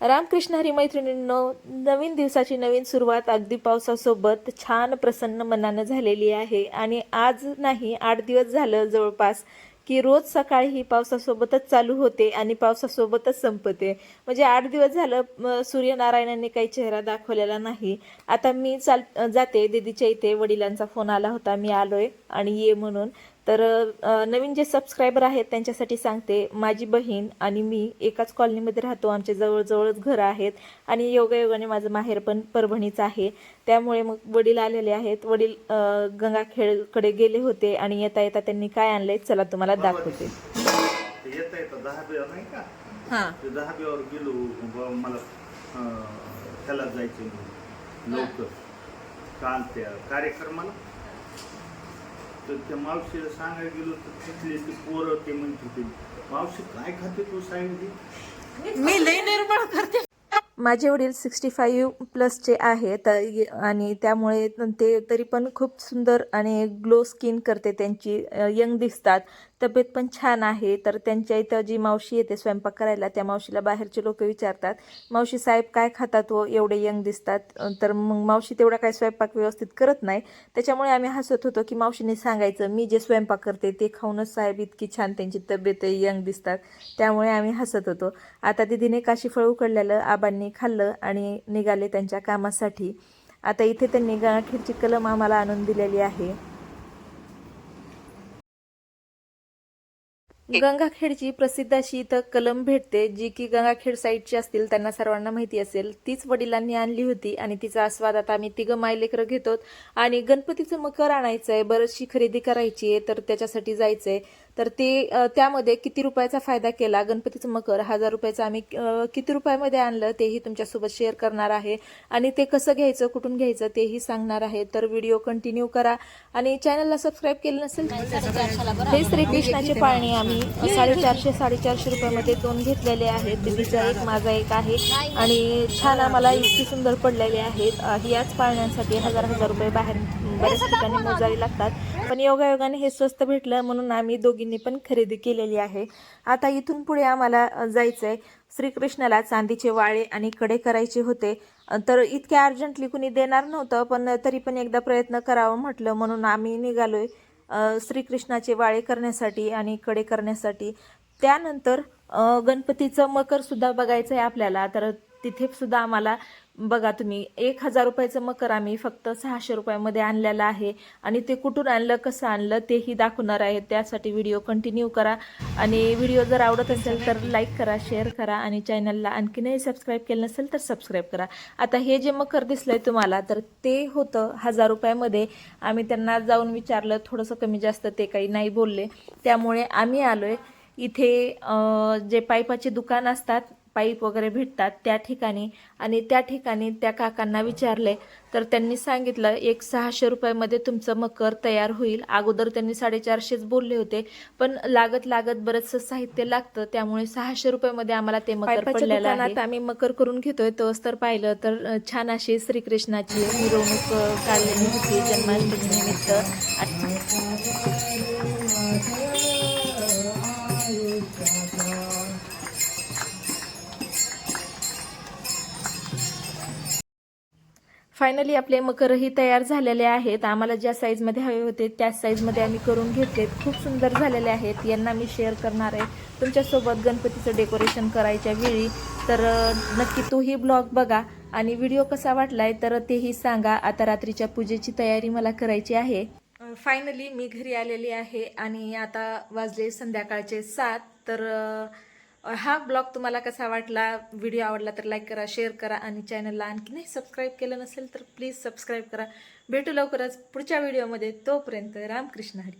रामकृष्ण हरी मैत्रिणींनो नवीन दिवसाची नवीन सुरुवात अगदी पावसासोबत छान प्रसन्न मनानं झालेली आहे. आणि आज नाही आठ दिवस झालं जवळपास की रोज सकाळी ही पावसासोबतच चालू होते आणि पावसासोबतच संपते. म्हणजे आठ दिवस झालं सूर्यनारायणांनी काही चेहरा दाखवलेला नाही. आता मी चाल जाते दीदीच्या इथे वडिलांचा फोन आला होता मी आलोय आणि ये म्हणून. तर नवीन जे सबस्क्रायबर आहेत त्यांच्यासाठी सांगते माझी बहीण आणि मी एकाच कॉलनीमध्ये राहतो. आमचे जवळजवळच घरं आहेत आणि योगायोगाने माझं माहेर पण परभणीच आहे. त्यामुळे मग वडील आलेले आहेत. वडील गंगाखेडकडे गेले होते आणि येता येता त्यांनी काय आणलंय चला तुम्हाला दाखवते. हां. कार्यक्रमाला? तर त्या मावशीला सांगायला गेलो तर तिथले ते पोरं ते म्हणत होते मावशी काय खाते तू सांगितली मी लई निर्माण करते. माझे वडील सिक्स्टी फाईव्ह प्लसचे आहेत आणि त्यामुळे ते तरी पण खूप सुंदर आणि ग्लो स्किन करते त्यांची यंग दिसतात. तब्येत पण छान आहे. तर त्यांच्या इथं जी मावशी येते स्वयंपाक करायला त्या मावशीला बाहेरचे लोक विचारतात मावशी साहेब काय खातात व एवढे यंग दिसतात. तर मग मावशी तेवढा काय स्वयंपाक व्यवस्थित करत नाही. त्याच्यामुळे आम्ही हसत होतो की मावशीने सांगायचं मी जे स्वयंपाक करते ते खाऊनच साहेब इतकी छान त्यांची तब्येत यंग दिसतात. त्यामुळे आम्ही हसत होतो. आता दिदीने काशी फळ उकडलेलं आबांनी खाल्लं आणि निघाले त्यांच्या कामासाठी. आता इथे त्यांनी गाठीची कलम आम्हाला आणून दिलेली आहे. गंगाखेडची प्रसिद्ध अशी इथं कलम भेटते जी की गंगाखेड साईडची असतील त्यांना सर्वांना माहिती असेल. तीच वडिलांनी आणली होती आणि तिचा आस्वाद आता आम्ही तिघं मायलेकरं घेतो. आणि गणपतीचं मकर आणायचं आहे बरचशी खरेदी करायची आहे तर त्याच्यासाठी जायचं आहे तर ते त्यामध्ये किती रुपयाचा फायदा केला? गणपतीचं मकर हजार रुपयाचं आम्ही किती रुपयामध्ये आणलं? तेही तुमच्यासोबत शेअर करणार आहे. आणि ते कसं घ्यायचं कुठून घ्यायचं तेही सांगणार आहे. तर व्हिडिओ कंटिन्यू करा. आणि चॅनलला सबस्क्राईब केलं नसेल हे श्रीकृष्णाचे पाळणे आम्ही साडेचारशे साडेचारशे रुपयामध्ये दोन घेतलेले आहेत. दिदीचा एक माझा एक आहे. आणि छान आम्हाला इतकी सुंदर पडलेले आहेत. याच पाळण्यांसाठी हजार हजार रुपये बाहेर बऱ्याच ठिकाणी मोजावे लागतात. पण योगायोगाने हे स्वस्त भेटलं म्हणून आम्ही दोघींनी पण खरेदी केलेली आहे. आता इथून पुढे आम्हाला जायचं जायचंय श्रीकृष्णाला चांदीचे वाळे आणि कडे करायचे होते. तर इतक्या अर्जंटली कुणी देणार नव्हतं पण तरी पण एकदा प्रयत्न करावा म्हटलं म्हणून आम्ही निघालोय. श्रीकृष्णाचे वाळे करण्यासाठी आणि कडे करण्यासाठी. त्यानंतर गणपतीचं मकरसुद्धा बघायचं आहे आपल्याला. तर तिथे सुद्धा आम्हाला बघा तुम्ही एक हजार रुपयाचं मकर आम्ही फक्त सहाशे रुपयामध्ये आणलेलं आहे. आणि ते कुठून आणलं कसं आणलं तेही दाखवणार आहे. त्यासाठी व्हिडिओ कंटिन्यू करा. आणि व्हिडिओ जर आवडत असेल तर लाईक करा शेअर करा. आणि चॅनलला आणखीनही सबस्क्राईब केलं नसेल तर सबस्क्राईब करा. आता हे जे मकर दिसलंय तुम्हाला तर ते होतं हजार रुपयामध्ये. आम्ही त्यांना जाऊन विचारलं थोडंसं कमी जास्त ते काही नाही बोलले. त्यामुळे आम्ही आलोय. इथे जे पाईपाचे दुकान असतात पाईप वगैरे भेटतात त्या ठिकाणी. आणि त्या ठिकाणी त्या काकांना विचारले तर त्यांनी सांगितलं एक सहाशे रुपयामध्ये तुमचं मकर तयार होईल. अगोदर त्यांनी साडेचारशेच बोलले होते पण लागत लागत बरंचसं साहित्य लागतं त्यामुळे सहाशे रुपयामध्ये आम्हाला ते मकर पडलेलं आहे. आम्ही मकर करून घेतोय तोच तर पाहिलं तर छान अशी श्रीकृष्णाची मिरवणूक काढलेली होती जन्माष्टमी निमित्त. फायनली आपले मकरही तयार झालेले आहेत. आम्हाला ज्या साईजमध्ये हवे होते त्याच साईजमध्ये आम्ही करून घेतलेत. खूप सुंदर झालेले आहेत. यांना मी शेअर करणार आहे. तुमच्यासोबत गणपतीचं डेकोरेशन करायच्या वेळी. तर नक्की तोही ब्लॉग बघा. आणि व्हिडिओ कसा वाटलाय तर तेही सांगा. आता रात्रीच्या पूजेची तयारी मला करायची आहे. फायनली मी घरी आलेली आहे. आणि आता वाजले संध्याकाळचे सात. तर हा ब्लॉग तुम्हाला कसा वाटला? व्हिडिओ आवडला तर लाईक करा शेअर करा आणि चॅनलला आणखी नाही सबस्क्राईब केलं नसेल तर प्लीज सबस्क्राईब करा. भेटू लवकरच पुढच्या व्हिडिओमध्ये तोपर्यंत रामकृष्ण हरी.